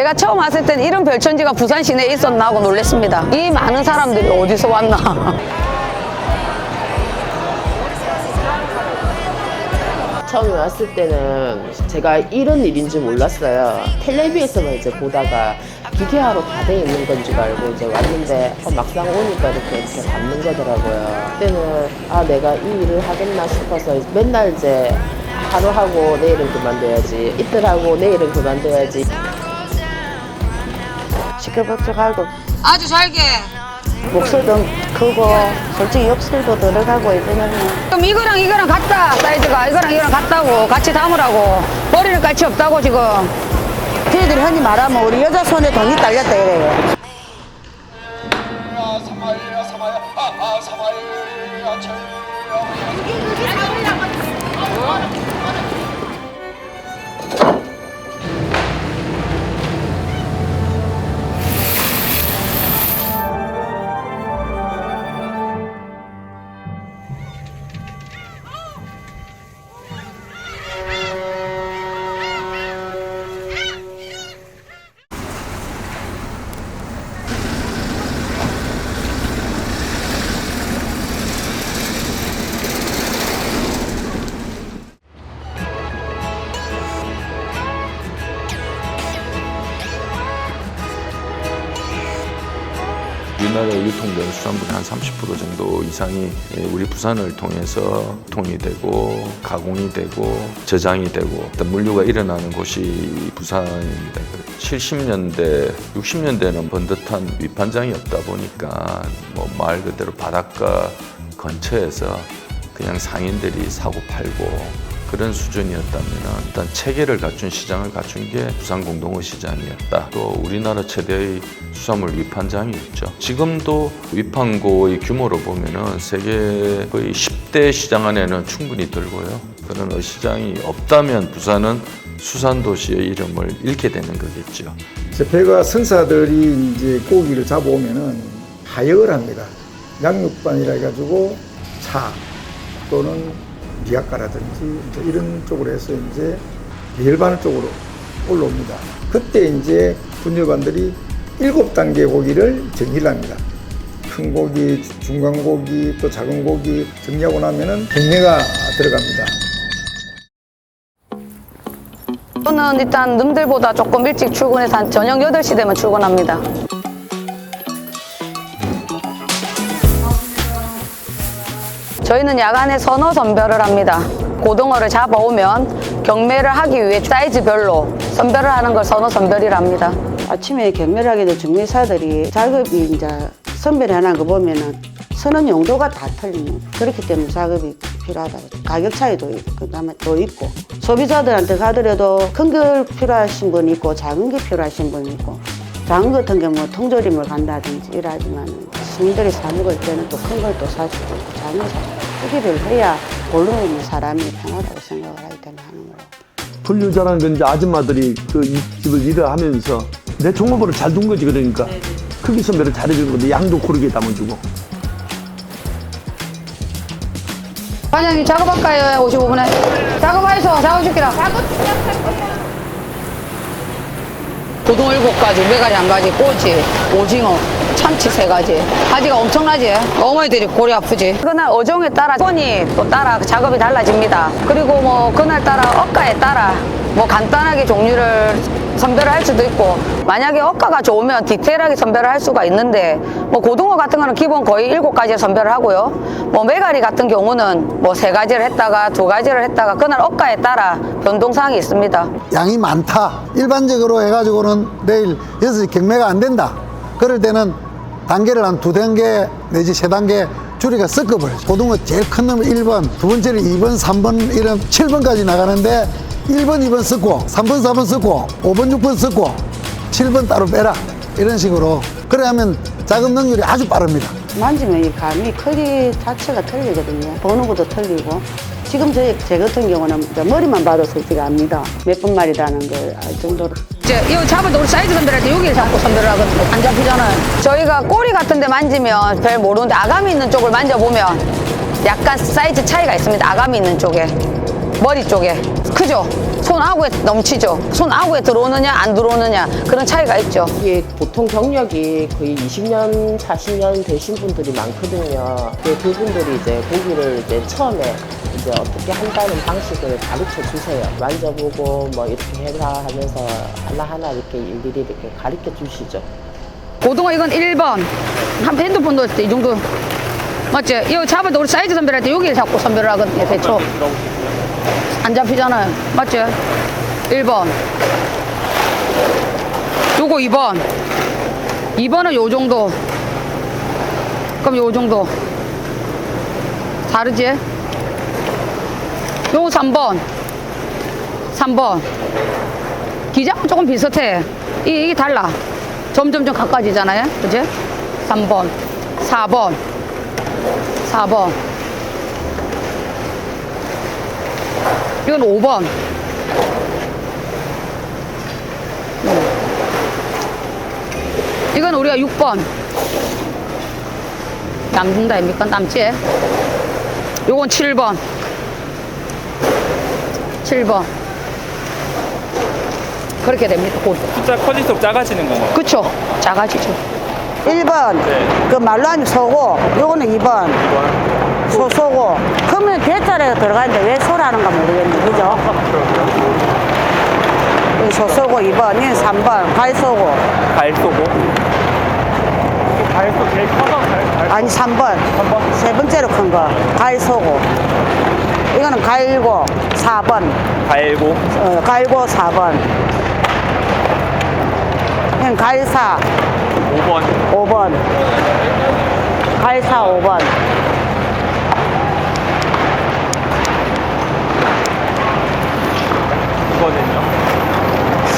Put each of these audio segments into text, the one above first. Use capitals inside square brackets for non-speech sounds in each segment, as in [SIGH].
제가 처음 왔을 때는 이런 별천지가 부산 시내에 있었나 하고 놀랐습니다. 이 많은 사람들이 어디서 왔나. [LAUGHS] 처음에 왔을 때는 제가 이런 일인 줄 몰랐어요. 텔레비에서만 이제 보다가 기계화로 다 돼 있는 건 줄 알고 이제 왔는데 어, 막상 오니까 이렇게 이렇게 받는 거더라고요. 그때는 아 내가 이 일을 하겠나 싶어서 맨날 이제 하루 하고 내일은 그만둬야지 이틀 하고 내일은 그만둬야지 시끌벅적하고 아주 잘게. 목소리도 크고 솔직히 욕설도 들어가고 이러면 그럼 이거랑 이거랑 같다 사이즈가 이거랑 이거랑 같다고 같이 담으라고 머리는 같이 없다고 지금 저희들이 흔히 말하면 우리 여자 손에 돈이 딸렸다 이래요. 사마이야 사마야 아아 사마이야 제 우리나라에 유통되는 수산물의 한 30% 정도 이상이 예, 우리 부산을 통해서 통이 되고 가공이 되고 저장이 되고 어떤 물류가 일어나는 곳이 부산입니다. 70년대, 60년대는 번듯한 위판장이 없다 보니까 뭐 말 그대로 바닷가 근처에서 그냥 상인들이 사고 팔고 그런 수준이었다면 일단 체계를 갖춘 시장을 갖춘 게 부산 공동어 시장이었다. 또 우리나라 최대의 수산물 위판장이었죠. 지금도 위판고의 규모로 보면은 세계 거의 10대 시장 안에는 충분히 들고요. 그런 어시장이 없다면 부산은 수산도시의 이름을 잃게 되는 거겠죠. 이제 배가 선사들이 이제 고기를 잡아오면은 하역을 합니다. 양육반이라 해가지고 차 또는 미약가라든지 이제 이런 쪽으로 해서 이제 열반 쪽으로 올라옵니다. 그때 이제 분열반들이 일곱 단계 고기를 정리를 합니다. 큰 고기, 중간 고기, 또 작은 고기 정리하고 나면은 경매가 들어갑니다. 저는 일단 남들보다 조금 일찍 출근해서 한 저녁 8시 되면 출근합니다. 저희는 야간에 선어 선별을 합니다. 고등어를 잡아오면 경매를 하기 위해 사이즈별로 선별을 하는 걸 선어 선별이라 합니다. 아침에 경매를 하게 된 중매사들이 작업이 이제 선별해놓은 거 보면은 선언 용도가 다 틀리는 그렇기 때문에 작업이 필요하다. 가격 차이도 있고, 그다음에 또 있고 소비자들한테 가더라도 큰 걸 필요하신 분이 있고 작은 게 필요하신 분이 있고 작은 것 같은 경우 통조림을 간다든지 이러지만 시민들이 사 먹을 때는 또 큰 걸 또 사주고 작은 걸 사주고 크기를 해야 고르는 있는 사람이 편하다고 생각을 하기 때문에 하는 거라고. 분류자라는 건 이제 아줌마들이 그이 집을 일을 하면서 내 종업원을 잘 둔 거지 그러니까 크기 선별을 잘해주는 건데 양도 고르게 담아주고 과장님 작업할까요? 55분에. 작업하셔. 작업시키라. 고등어 일곱 가지, 메가리 한 가지, 꼬치, 오징어, 참치 세 가지. 가지가 엄청나지? 어머니들이 골이 아프지? 그날 어종에 따라 건이 또 따라 작업이 달라집니다. 그리고 뭐 그날 따라 억가에 따라 뭐 간단하게 종류를 선별을 할 수도 있고 만약에 억가가 좋으면 디테일하게 선별을 할 수가 있는데 뭐 고등어 같은 거는 기본 거의 일곱 가지 선별을 하고요. 뭐 메가리 같은 경우는 뭐 세 가지를 했다가 두 가지를 했다가 그날 억가에 따라 변동사항이 있습니다. 양이 많다. 일반적으로 해가지고는 내일 6시 경매가 안 된다. 그럴 때는 단계를 한 두 단계 내지 세 단계 줄이가 섞어버려요. 고등어 제일 큰 놈은 1번, 두 번째는 2번, 3번, 이런 7번까지 나가는데 1번, 2번 섞고, 3번, 4번 섞고, 5번, 6번 섞고, 7번 따로 빼라. 이런 식으로. 그래 하면 작업 능률이 아주 빠릅니다. 만지면 이 감이 크기 자체가 틀리거든요. 보는 것도 틀리고. 지금 저희 제 같은 경우는 머리만 봐도 솔직히 압니다. 몇분 말이라는 걸 알 정도로. 이제 이거 잡을 때 우리 사이즈 선별할 때 여기를 잡고 선별을 하거든요. 안 잡히잖아요. 저희가 꼬리 같은 데 만지면 별 모르는데 아감이 있는 쪽을 만져보면 약간 사이즈 차이가 있습니다. 아감이 있는 쪽에. 머리 쪽에 크죠? 손 아구에 넘치죠? 손 아구에 들어오느냐 안 들어오느냐 그런 차이가 있죠. 이게 보통 경력이 거의 20년, 40년 되신 분들이 많거든요. 그 그분들이 이제 고기를 이제 처음에 이제 어떻게 한다는 방식을 가르쳐 주세요. 만져보고 뭐 이렇게 해라 하면서 하나하나 이렇게 일일이 이렇게 가르쳐 주시죠. 고등어 이건 1번. 한 핸드폰 넣을 때 이 정도. 맞지? 이거 때 우리 사이즈 선별할 때 여기를 잡고 선별을 하거든요, 대충. 안 잡히잖아요. 맞지? 1번. 요거 2번. 2번은 요 정도. 그럼 요 정도. 다르지? 요거 3번. 3번. 기장은 조금 비슷해. 이, 이게 달라. 점점점 가까워지잖아요. 그지? 3번, 4번, 4번. 이건 5번. 이건 우리가 6번. 남는다, 입니까? 남지? 요건 7번. 7번. 그렇게 됩니다. 곧. 숫자 커질수록 작아지는 건가요? 그쵸? 작아지죠. 1번 그 말로 하면 소고 요거는 2번 소, 소고 그러면 대자리가 들어가는데 왜 소라는가 모르겠네 그죠? 이 소소고 2번 이건 3번 갈소고 발소고. 발소 제일 커서 발, 발. 아니 3번 세 번째로 큰 거 갈소고 이거는 갈고 4번 발고. 어, 갈고 4번 이건 갈사 5번. 5번 갈사 5번 이거는요.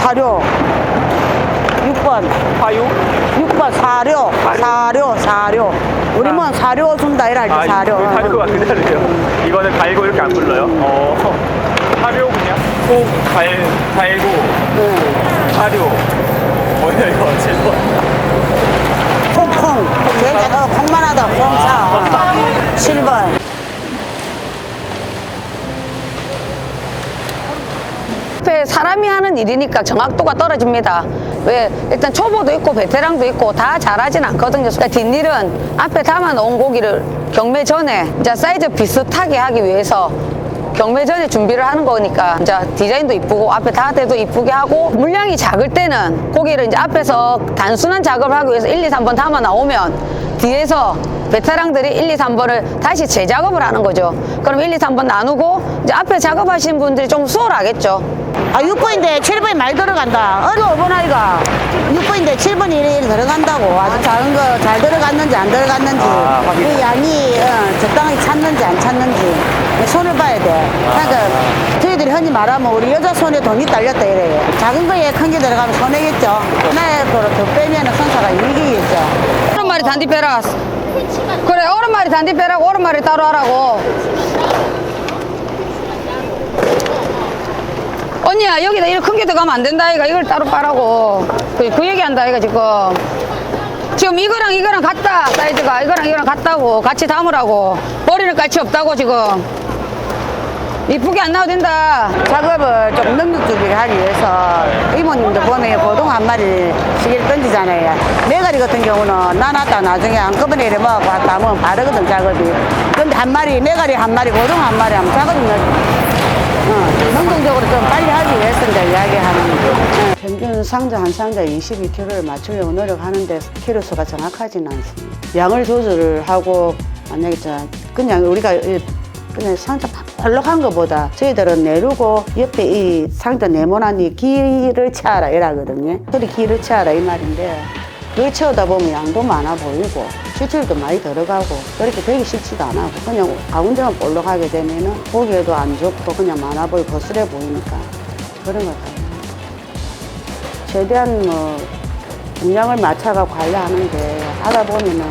사료 6번 화유. 6번 사료 사료 사료 우리 뭐 사료 준다 이랄 때 사료 아, 화유가 그대로요. 이거는 갈고 이렇게 안 불러요. 어. 화료 그냥. 소, 갈, 갈고. 화료. 뭐야 이거 7번. 콩콩 어, 콩만 하다 콩사 7번 앞에 사람이 하는 일이니까 정확도가 떨어집니다. 왜? 일단 초보도 있고 베테랑도 있고 다 잘하진 않거든요. 그러니까 뒷일은 앞에 담아 놓은 고기를 경매 전에 이제 사이즈 비슷하게 하기 위해서 경매 전에 준비를 하는 거니까 이제 디자인도 이쁘고 앞에 다대도 이쁘게 하고 물량이 작을 때는 고기를 이제 앞에서 단순한 작업을 하기 위해서 1, 2, 3번 담아 나오면 뒤에서 베테랑들이 1, 2, 3번을 다시 재작업을 하는 거죠. 그럼 1, 2, 3번 나누고 이제 앞에 작업하시는 분들이 좀 수월하겠죠. 아 6번인데 7번이 많이 들어간다. 어디 5번 아이가 6번인데 7번이 이렇게 들어간다고. 아주 작은 거 잘 들어갔는지 안 들어갔는지. 아, 확인. 그 양이 어, 적당히 찼는지 안 찼는지. 손을 봐야 돼. 그러니까 저희들이 흔히 말하면 우리 여자 손에 돈이 딸렸다 이래요. 작은 거에 큰 게 들어가면 손해겠죠. 거로 더 빼면 선사가 이기겠죠. 어른 말이 단디 빼라. 그래, 어른 말이 단디 빼라고 어른 말이 따로 하라고. 언니야, 여기다 이렇게 큰 게 들어가면 안 된다, 이가 이걸 따로 빠라고. 그, 그 얘기 한다, 이가 지금. 지금 이거랑 이거랑 같다, 사이즈가. 이거랑 이거랑 같다고. 같이 담으라고. 머리는 같이 없다고, 지금. 이쁘게 안 나와도 된다. 작업을 좀 능력주기를 하기 위해서 이모님도 보면 고동 한 마리 시계를 던지잖아요. 메가리 같은 경우는 나놨다 나중에 한꺼번에 이래 먹고 왔다 하면 바르거든 작업이. 근데 한 마리, 메가리 한 마리, 고동 한 마리 하면 작업이 늘- 어, 능동적으로 좀 빨리 하기 위해서 이제 이야기하는 거죠. 평균 상자 한 상자 22kg를 맞추려고 노력하는데 키로 수가 정확하지는 않습니다. 양을 조절을 하고 만약에 저 그냥 우리가 이 그냥 상자 펄럭한 것보다 저희들은 내르고 옆에 이 상자 네모나니 기를 채워라 이라거든요. 그리 기를 채워라 이 말인데 그걸 채우다 보면 양도 많아 보이고 실질도 많이 들어가고 그렇게 되기 싫지도 않아 그냥 가운데만 볼록하게 되면은 보기에도 안 좋고 그냥 보이고 거슬해 보이니까 그런 것 같아요. 최대한 뭐 분량을 맞춰가 관리하는데 하다 보면은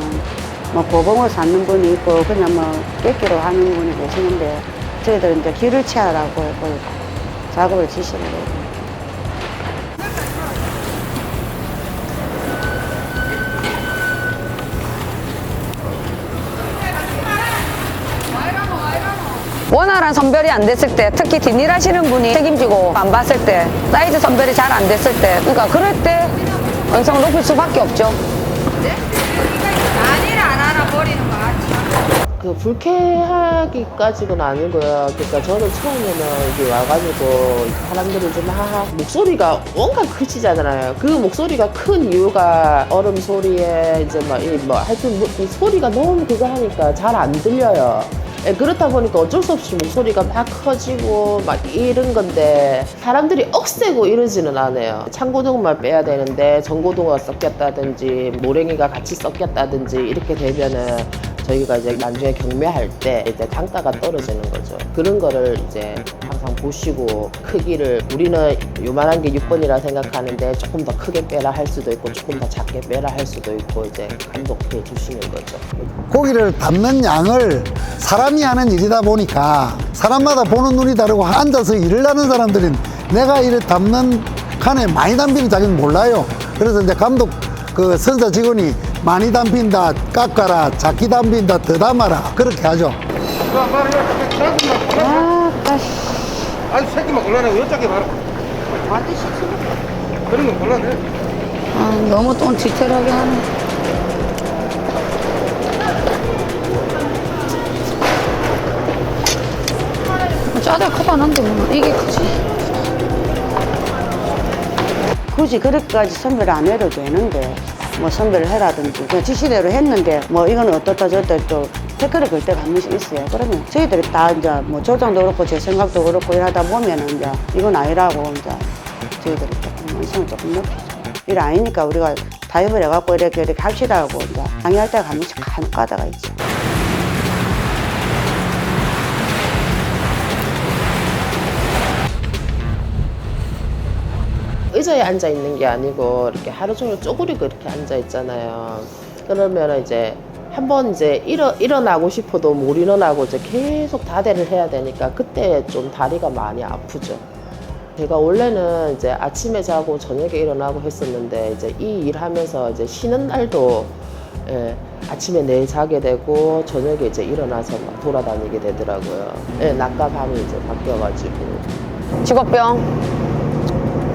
뭐 고봉을 쌓는 분이 있고 그냥 뭐 뺏기로 하는 분이 계시는데 저희들은 이제 길을 채하라고 그 작업을 지시를 해요. 원활한 선별이 안 됐을 때 특히 뒷일하시는 분이 책임지고 안 봤을 때 사이즈 선별이 잘 안 됐을 때 그러니까 그럴 때 언성을 높일 수밖에 없죠. 그 불쾌하기까지는 아니고요. 그러니까 저는 처음에는 이게 와가지고 사람들이 좀막 목소리가 온갖 크지잖아요. 그 목소리가 큰 이유가 얼음 소리에 이제 막 이 뭐 하여튼 뭐, 이 소리가 너무 그거 하니까 잘 안 들려요. 예, 그렇다 보니까 어쩔 수 없이 목소리가 막 커지고 막 이런 건데 사람들이 억세고 이러지는 않아요. 창고등만 빼야 되는데 전고등어가 섞였다든지 모랭이가 같이 섞였다든지 이렇게 되면은 저희가 이제 나중에 경매할 때 이제 단가가 떨어지는 거죠. 그런 거를 이제 항상 보시고 크기를 우리는 요만한 게 6번이라 생각하는데 조금 더 크게 빼라 할 수도 있고 조금 더 작게 빼라 할 수도 있고 이제 감독해 주시는 거죠. 고기를 담는 양을 사람이 하는 일이다 보니까 사람마다 보는 눈이 다르고 앉아서 일을 하는 사람들은 내가 이를 담는 칸에 많이 담비는 자기는 몰라요. 그래서 이제 감독 그 선사 직원이 많이 담빈다, 깎아라, 작게 담빈다, 더 담아라. 그렇게 하죠. 아니 새끼만 골라내고 여짝에 말아 그런 거 골라내 아, 너무 또 디테일하게 하네. 짜다 커봐 한데 뭐. 이게 크지. 굳이 그렇게까지 선별 안 해도 되는데 뭐 선별을 해라든지 그냥 지시대로 했는데 뭐 이거는 어떻다 저렇다 또 댓글을 걸 때가 한 번씩 있어요. 그러면 저희들이 다 이제 뭐 조정도 그렇고 제 생각도 그렇고 이러다 보면은 이제 이건 아니라고 이제 저희들이 조금 원성을 조금 높이죠. 일 아니니까 우리가 타협을 해갖고 이렇게 이렇게 합시다 하고 이제 강의할 때가 한 번씩 간혹 가다가 있죠. 의자에 앉아 있는 게 아니고 이렇게 하루 종일 쪼그리고 이렇게 앉아 있잖아요. 그러면 이제 한번 이제 일어, 일어나고 싶어도 못 일어나고 이제 계속 다대를 해야 되니까 그때 좀 다리가 많이 아프죠. 제가 원래는 이제 아침에 자고 저녁에 일어나고 했었는데 이제 이 일하면서 이제 쉬는 날도 예, 아침에 내 자게 되고 저녁에 이제 일어나서 막 돌아다니게 되더라고요. 예, 낮과 밤이 이제 바뀌어가지고. 직업병.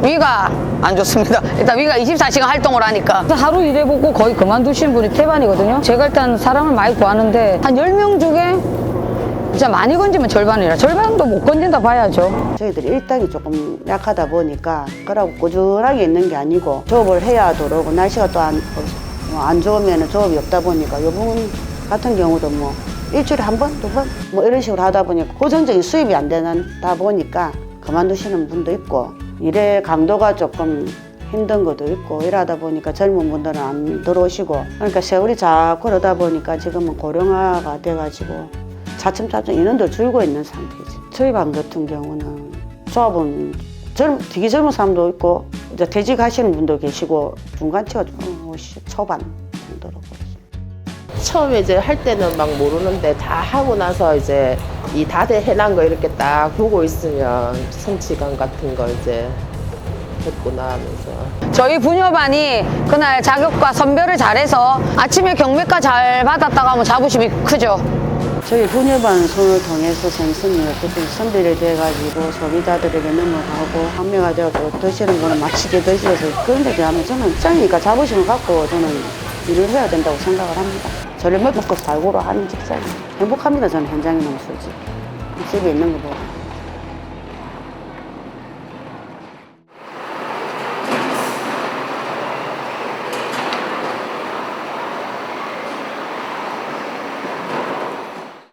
위가 안 좋습니다. 일단 위가 24시간 활동을 하니까. 하루 일해보고 거의 그만두시는 분이 태반이거든요. 제가 일단 사람을 많이 구하는데 한 10명 중에 진짜 많이 건지면 절반이라 절반도 못 건진다 봐야죠. 저희들이 일당이 조금 약하다 보니까 그러고 꾸준하게 있는 게 아니고 조업을 해야 들어오고 날씨가 또 안 안 좋으면 조업이 없다 보니까 요 부분 같은 경우도 뭐 일주일에 한 번, 두 번 뭐 이런 식으로 하다 보니까 고정적인 수입이 안 되다 보니까 그만두시는 분도 있고 일의 강도가 조금 힘든 것도 있고 이러다 보니까 젊은 분들은 안 들어오시고 그러니까 세월이 자꾸 그러다 보니까 지금은 고령화가 돼가지고 차츰차츰 인원도 줄고 있는 상태지. 저희 반 같은 경우는 조합은 젊, 되게 젊은 사람도 있고 이제 퇴직하시는 분도 계시고 중간치가 좀 50 초반 정도로. 처음에 이제 할 때는 막 모르는데 다 하고 나서 이제 이 다대 해난 거 이렇게 딱 보고 있으면 성취감 같은 거 이제 했구나 하면서 저희 부녀반이 그날 자격과 선별을 잘해서 아침에 경매가 잘 받았다가 하면 자부심이 크죠. 저희 분여반 손을 통해서 생선이 어떻게 선별이 돼가지고 소비자들에게 넘어가고 판매가 되고 드시는 거는 맛있게 드셔서 그런 데 비하면 저는 짱이니까 자부심을 갖고 저는 일을 해야 된다고 생각을 합니다. 저를 먹고 살고로 하는 직장 행복합니다 저는 현장에 너무 솔직히 집에 있는 거 보고